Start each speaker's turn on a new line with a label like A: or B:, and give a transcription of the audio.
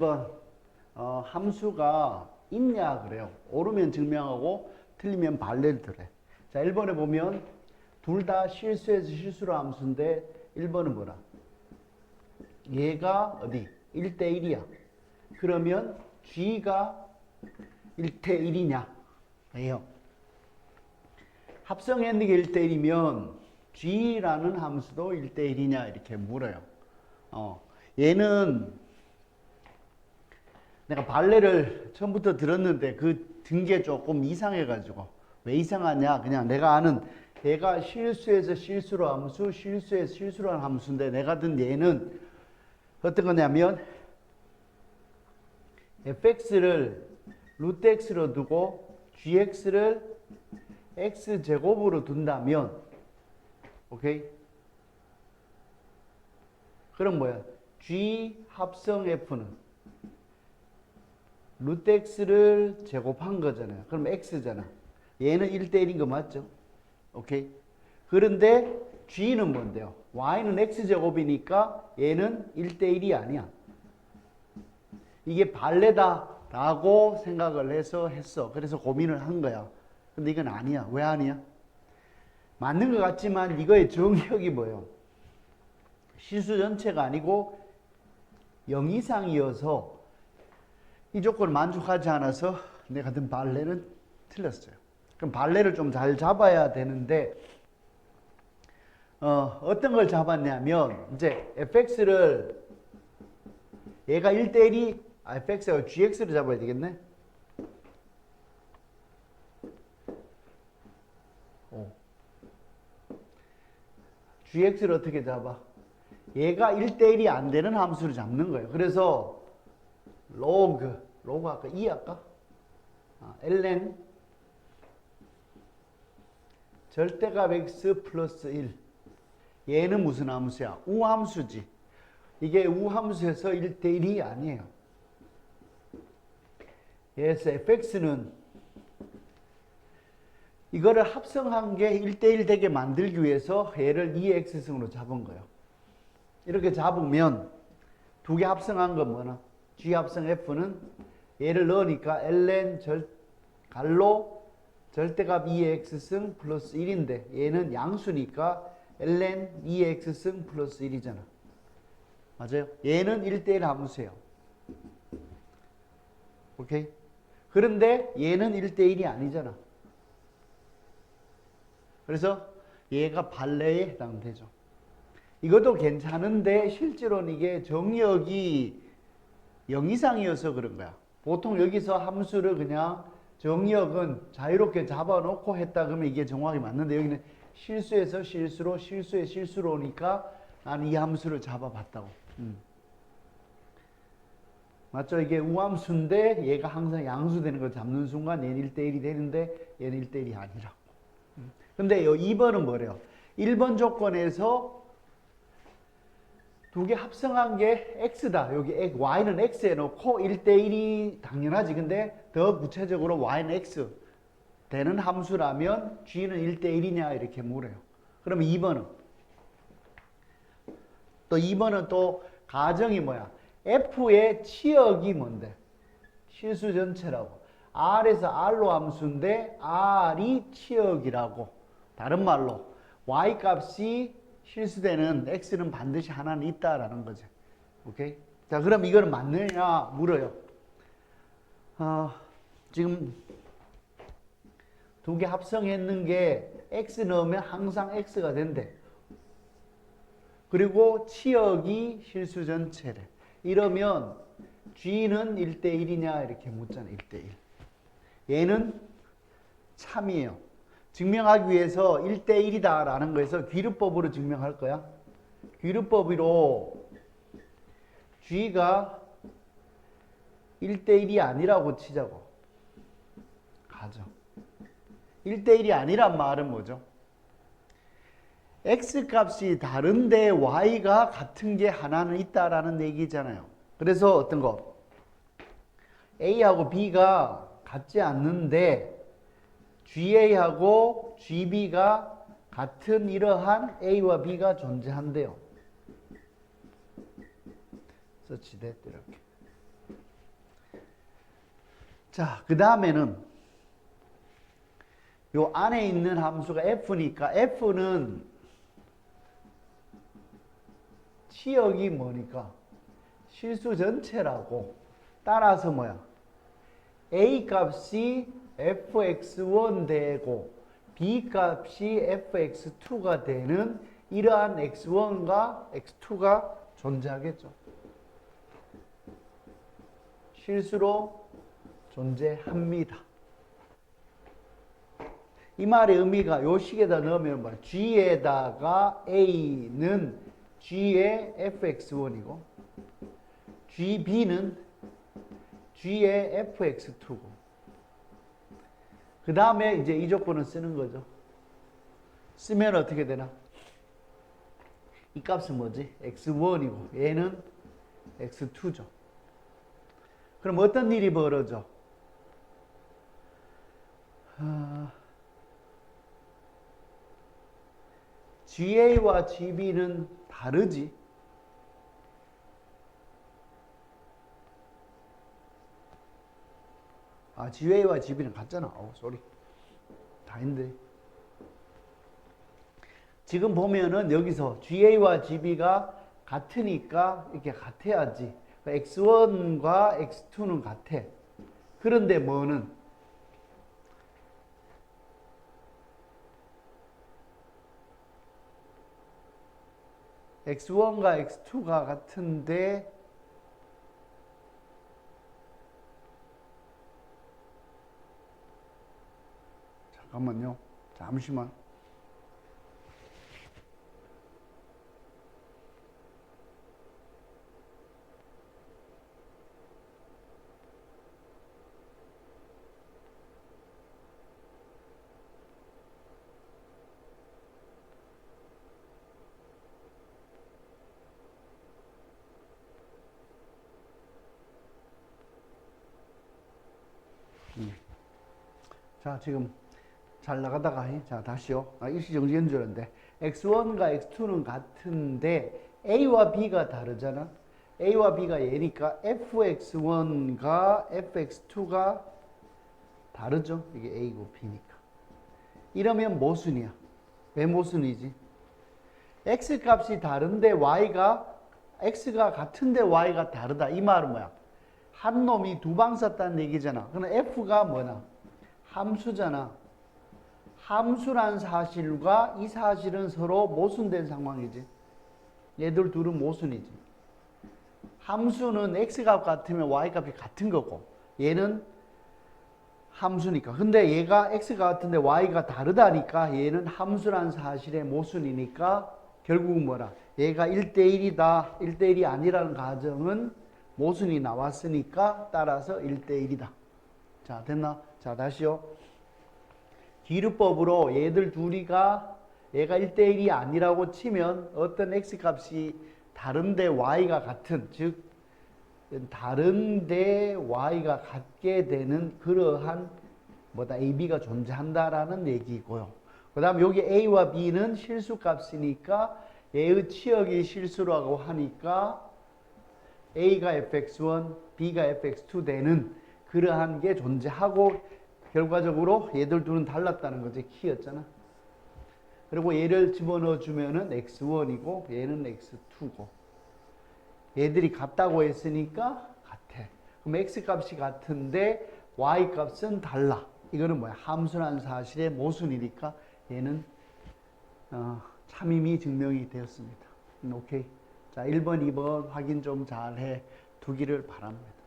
A: 1번 어, 함수가 있냐 그래요. 옳으면 증명하고 틀리면 발레를 들어. 자 1번에 보면 둘 다 실수해서 실수로 함수인데 1번은 뭐라? 얘가 어디? 1대1이야. 그러면 G가 1대1이냐? 예요. 합성했는 게 1대1이면 G라는 함수도 1대1이냐 이렇게 물어요. 어, 얘는 내가 발레를 처음부터 들었는데 그든게 조금 이상해가지고 왜 이상하냐? 그냥 내가 아는 얘가 실수해서 실수로 함수, 실수해서 실수로 한 함수인데 내가 든 얘는 어떤 거냐면 fx를 루트 x로 두고 gx를 x 제곱으로 둔다면 오케이? 그럼 뭐야? g 합성 f는 루트 x를 제곱한 거잖아요. 그럼 x잖아. 얘는 1대1인 거 맞죠? 오케이? 그런데 g는 뭔데요? y는 x제곱이니까 얘는 1대1이 아니야. 이게 발레다라고 생각을 해서 했어. 그래서 고민을 한 거야. 근데 이건 아니야. 왜 아니야? 맞는 것 같지만 이거의 정의역이 뭐예요? 실수 전체가 아니고 0 이상이어서 이 조건을 만족하지 않아서 내가 든 발레는 틀렸어요. 그럼 발레를 좀 잘 잡아야 되는데 어, 어떤 걸 잡았냐면 이제 fx를 얘가 1대1이 아, fx가 gx를 잡아야 되겠네. 오. gx를 어떻게 잡아? 얘가 1대1이 안 되는 함수를 잡는 거예요. 그래서 로그, 로그 아까 2 할까? 아, ln 절대값 x 플러스 1 얘는 무슨 함수야? 우함수지. 이게 우함수에서 1대1이 아니에요. 그래서 fx는 이거를 합성한 게 1대1 되게 만들기 위해서 얘를 2x승으로 잡은 거예요. 이렇게 잡으면 두 개 합성한 건 뭐나? G 합성 F는 얘를 넣으니까 ln 절, 갈로 절대값 2x승 플러스 1인데 얘는 양수니까 ln 2x승 플러스 1이잖아. 맞아요? 얘는 1대1 함수예요. 오케이? 그런데 얘는 1대1이 아니잖아. 그래서 얘가 발레에 해당되죠. 이것도 괜찮은데 실제로는 이게 정역이 0 이상이어서 그런 거야. 보통 여기서 함수를 그냥 정역은 자유롭게 잡아놓고 했다 그러면 이게 정확히 맞는데 여기는 실수에서 실수로 실수에 실수로 오니까 나는 이 함수를 잡아봤다고. 음. 맞죠? 이게 우함수인데 얘가 항상 양수되는 걸 잡는 순간 얘는 1대1이 되는데 얘는 1대1이 아니라고. 음. 근데 요 2번은 뭐래요? 1번 조건에서 두 개 합성한 게 x다. 여기 y는 x 해놓고 1대1이 당연하지. 근데 더 구체적으로 y는 x 되는 함수라면 g는 1대1이냐 이렇게 물어요. 그러면 2번은 또 2번은 또 가정이 뭐야? f의 치역이 뭔데? 실수 전체라고. r에서 r로 함수인데 r이 치역이라고. 다른 말로 y 값이 실수되는 x는 반드시 하나는 있다라는 거죠. 오케이? 자, 그럼 이거는 맞느냐 물어요. 어, 지금 두 개 합성했는 게 x 넣으면 항상 x가 된대. 그리고 치역이 실수 전체래. 이러면 g는 1대1이냐 이렇게 묻잖아. 1대1. 얘는 참이에요. 증명하기 위해서 1대1이다 라는 거에서 귀류법으로 증명할 거야. 귀류법으로 G가 1대1이 아니라고 치자고. 가죠. 1대1이 아니란 말은 뭐죠? X 값이 다른데 Y가 같은 게 하나는 있다라는 얘기잖아요. 그래서 어떤 거? A하고 B가 같지 않는데 GA하고 GB가 같은 이러한 A와 B가 존재한대요. 서치됐 이렇게. 자, 그 다음에는 요 안에 있는 함수가 f니까 f는 치역이 뭐니까 실수 전체라고 따라서 뭐야 a 값이 fx1 되고 b 값이 fx2가 되는 이러한 x1과 x2가 존재하겠죠. 실수로 존재합니다. 이 말의 의미가 요 식에다 넣으면 뭐 g에다가 a는 g의 fx1이고 gb는 g의 fx2고 그 다음에 이제 이 조건을 쓰는 거죠. 쓰면 어떻게 되나? 이 값은 뭐지? x1이고 얘는 x2죠. 그럼 어떤 일이 벌어져? 아, GA와 GB는 다르지. 아, GA와 GB는 같잖아. 어, 쏘리. 다인데. 지금 보면은 여기서 GA와 GB가 같으니까 이렇게 같아야지. X1과 X2는 같아. 그런데 뭐는 X1과 X2가 같은데 잠깐만요. 잠시만. 자, 지금 잘 나가다가, 자, 다시요. 아, 일시정지인 줄 알았는데, X1과 X2는 같은데, A와 B가 다르잖아? A와 B가 얘니까, fx1과 fx2가 다르죠? 이게 A고 B니까. 이러면 모순이야. 왜 모순이지? X 값이 다른데 Y가, X가 같은데 Y가 다르다. 이 말은 뭐야? 한 놈이 두 방 썼다는 얘기잖아. 그럼 F가 뭐나? 함수잖아. 함수란 사실과 이 사실은 서로 모순된 상황이지. 얘들 둘은 모순이지. 함수는 x값 같으면 y값이 같은 거고 얘는 함수니까. 근데 얘가 x가 같은데 y가 다르다니까 얘는 함수란 사실의 모순이니까 결국은 뭐라? 얘가 1대1이다. 1대1이 아니라는 가정은 모순이 나왔으니까 따라서 1대1이다. 자, 됐나? 자, 다시요. 기르법으로 얘들 둘이가 얘가 1대1이 아니라고 치면 어떤 x값이 다른데 y가 같은 즉 다른데 y가 같게 되는 그러한 뭐다 ab가 존재한다라는 얘기고요. 그 다음 여기 a와 b는 실수값이니까 얘의 치역이 실수라고 하니까 a가 fx1, b가 fx2 되는 그러한 게 존재하고 결과적으로 얘들 둘은 달랐다는 거지 키였잖아. 그리고 얘를 집어넣어 주면은 x1이고 얘는 x2고 얘들이 같다고 했으니까 같아. 그럼 x 값이 같은데 y 값은 달라. 이거는 뭐야? 함수라는 사실의 모순이니까 얘는 어, 참임이 증명이 되었습니다. 음, 오케이. 자, 1번, 2번 확인 좀 잘해 두기를 바랍니다.